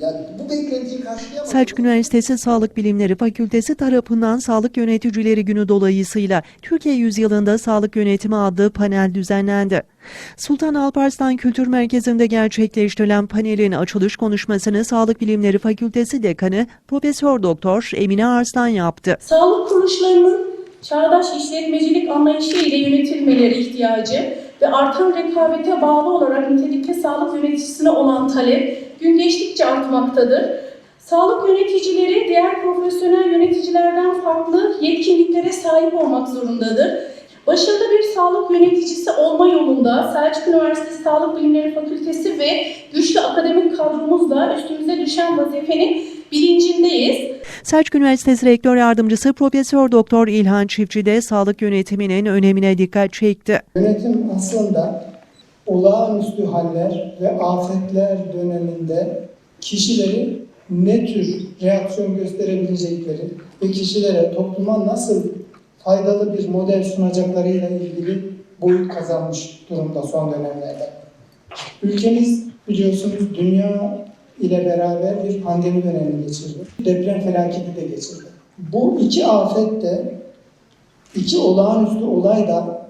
Yani bu beklentiyi karşılayamadı. Selçuk Üniversitesi Sağlık Bilimleri Fakültesi tarafından Sağlık Yöneticileri Günü dolayısıyla Türkiye Yüzyılında Sağlık Yönetimi adlı panel düzenlendi. Sultan Alparslan Kültür Merkezi'nde gerçekleştirilen panelin açılış konuşmasını Sağlık Bilimleri Fakültesi Dekanı Profesör Doktor Emine Arslan yaptı. Sağlık kuruluşlarının çağdaş işletmecilik anlayışı ile yönetilmeleri ihtiyacı ve artan rekabete bağlı olarak nitelikli sağlık yöneticisine olan talep gün geçtikçe artmaktadır. Sağlık yöneticileri diğer profesyonel yöneticilerden farklı yetkinliklere sahip olmak zorundadır. Başarılı bir sağlık yöneticisi olma yolunda Selçuk Üniversitesi Sağlık Bilimleri Fakültesi ve güçlü akademik kadromuzla üstümüze düşen vazifenin bilincindeyiz. Selçuk Üniversitesi Rektör Yardımcısı Profesör Doktor İlhan Çiftçi de sağlık yönetiminin önemine dikkat çekti. Yönetim aslında olağanüstü haller ve afetler döneminde kişileri ne tür reaksiyon gösterebilecekleri ve kişilere topluma nasıl faydalı bir model sunacaklarıyla ilgili boyut kazanmış durumda son dönemlerde. Ülkemiz biliyorsunuz dünya ile beraber bir pandemi dönemi geçirdi. Deprem felaketi de geçirdi. Bu iki afet de, iki olağanüstü olay da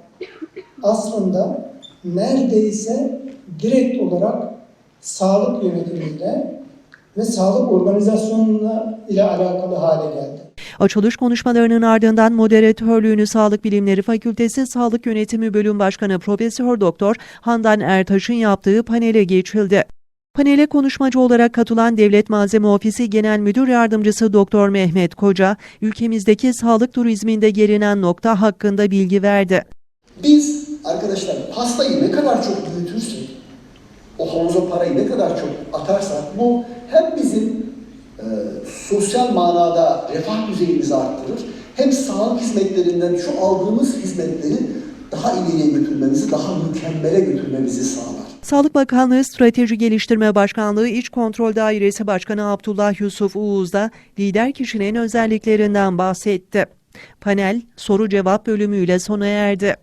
aslında neredeyse direkt olarak sağlık yönetimiyle ve sağlık organizasyonuna ile alakalı hale geldi. Açılış konuşmalarının ardından moderatörlüğünü Sağlık Bilimleri Fakültesi Sağlık Yönetimi Bölüm Başkanı Profesör Doktor Handan Ertaş'ın yaptığı panele geçildi. Panele konuşmacı olarak katılan Devlet Malzeme Ofisi Genel Müdür Yardımcısı Doktor Mehmet Koca, ülkemizdeki sağlık turizminde gelinen nokta hakkında bilgi verdi. Biz arkadaşlar pastayı ne kadar çok büyütürsek, o havuza parayı ne kadar çok atarsak bu hem bizim e, sosyal manada refah düzeyimizi arttırır, hem sağlık hizmetlerinden şu aldığımız hizmetleri daha ileriye götürmemizi, daha mükemmele götürmemizi sağlar. Sağlık Bakanlığı Strateji Geliştirme Başkanlığı İç Kontrol Dairesi Başkanı Abdullah Yusuf Uğuz da lider kişinin özelliklerinden bahsetti. Panel soru cevap bölümüyle sona erdi.